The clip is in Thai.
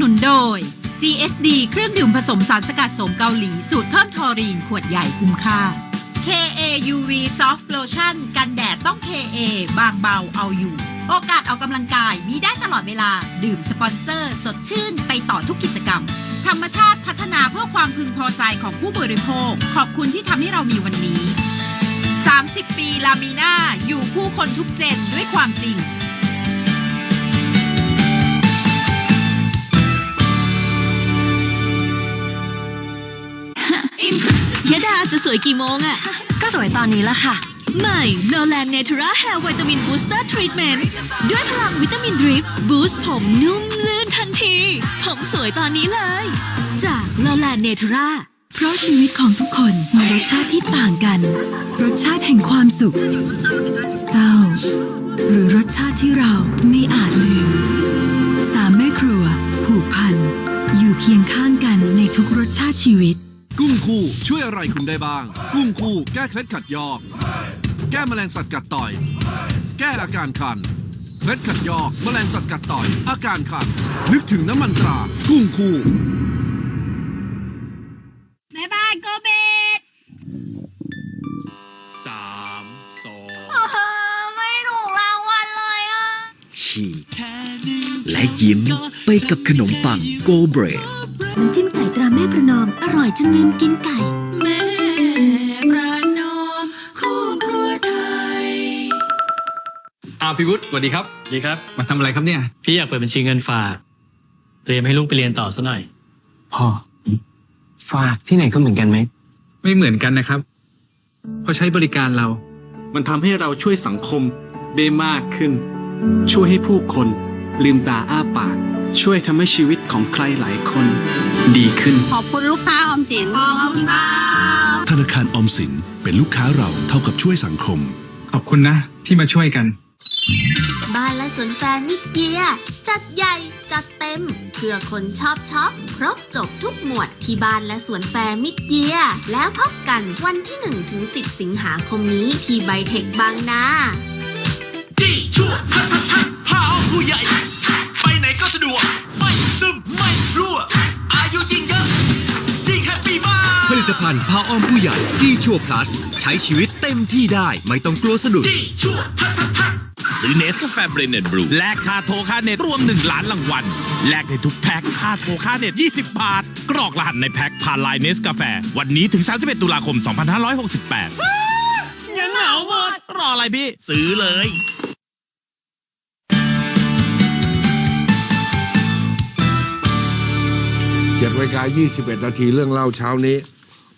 นุนโดย GSD เครื่องดื่มผสมสารสกัดสมเกาหลี สูตรเพิ่มทอรีนขวดใหญ่คุ้มค่า KAUV Soft Lotion กันแดดต้อง KA บางเบาเอาอยู่ โอกาสออกกำลังกายมีได้ตลอดเวลา ดื่มสปอนเซอร์ สดชื่นไปต่อทุกกิจกรรม ธรรมชาติพัฒนาเพื่อความพึงพอใจของผู้บริโภค ขอบคุณที่ทำให้เรามีวันนี้ 30 ปีลามีนาอยู่คู่คนทุกเจนด้วยความจริง ยดาจะสวยกี่โมงอะก็สวยตอนนี้ละค่ะ ใหม่โลแลนเนเ u ราแฮร์วิตามินบูสเตอร์ทรีทเมนต์ด้วยพลังวิตามินดริปบูสต์ผมนุ่มลื่นทันที ผมสวยตอนนี้เลย จากโลแลนเนเ u ราเพราะชีวิตของทุกคนมีรสชาติที่ต่างกัน รสชาติแห่งความสุข เศร้า หรือรสชาติที่เราไม่อาจลืม สามแม่ครัว ผูกพัน อยู่เคียงข้างกันในทุกรสชาติชีวิตกุ้ง คู่ช่วยอะไรคุณได้บ้าง กุ้งคู่แก้เคล็ดขัดยอก แก้แมลงสัตว์กัดต่อย แก้อาการคันเคล็ดขัดยอกแมลงสัตว์กัดต่อย อาการคัน นึกถึงน้ำมันตรา กุ้งคู่แม่บ้านโกเบตสามสองไม่ถูกรางวัลเลยอะ ฉีกและยิ้มไปกับขนมปังโกเบรด น้ำจิ้มไก่ตราแม่ประนอม อร่อยจนลืมกินไก่ แม่ประนอมคู่ครัวไทยอ้าวพี่วุฒิสวัสดีครับ ดีครับ มาทำอะไรครับเนี่ย พี่อยากเปิดบัญชีเงินฝาก เตรียมให้ลูกไปเรียนต่อซะหน่อย พ่อฝากที่ไหนก็เหมือนกันไหม ไม่เหมือนกันนะครับเพราะใช้บริการเรา มันทำให้เราช่วยสังคมได้มากขึ้น ช่วยให้ผู้คน ลืมตาอ้าปาก ช่วยทำให้ชีวิตของใครหลายคน ดีขึ้น ขอบคุณลูกค้าออมสิน ขอบคุณค่ะธนาคารออมสินเป็นลูกค้าเราเท่ากับช่วยสังคม ขอบคุณนะ ที่มาช่วยกัน บ้านและสวนแฟร์มิดเยียร์จัดใหญ่ จัดเต็ม เพื่อคนชอบช็อป ครบจบทุกหมวดที่บ้านและสวนแฟร์มิดเยียร์แล้วพบกันวันที่1ถึง10 สิงหาคมนี้ที่ไบเทคบางนาจี้ชั่วฮัทฮัทฮัทพา ผู้ใหญ่ ไปไหนก็สะดวก ไม่ซึมไม่รั่ว อายุยิ่งเยอะ ยิ่งแฮปปี้มาก ผลิตภัณฑ์ผ้าอ้อมผู้ใหญ่จี้ชัวพลัสใช้ชีวิตเต็มที่ได้ไม่ต้องกลัวสะดุดจี้ชั่วฮัทฮัทฮัทซื้อเนสกาแฟเบรนเนตบรูแลกค่าโทรค่าเน็ตรวม 1 ล้านรางวัลแลกในทุกแพ็คค่าโทรค่าเน็ต 20 บาท กรอกรหัสในแพ็คผ่านไลน์เนสกาแฟ วันนี้ถึง 31 ตุลาคม 2568ยังเหงาหมด รออะไรพี่ ซื้อเลย เจ็ดนาฬิกา21 นาทีเรื่องเล่าเช้านี้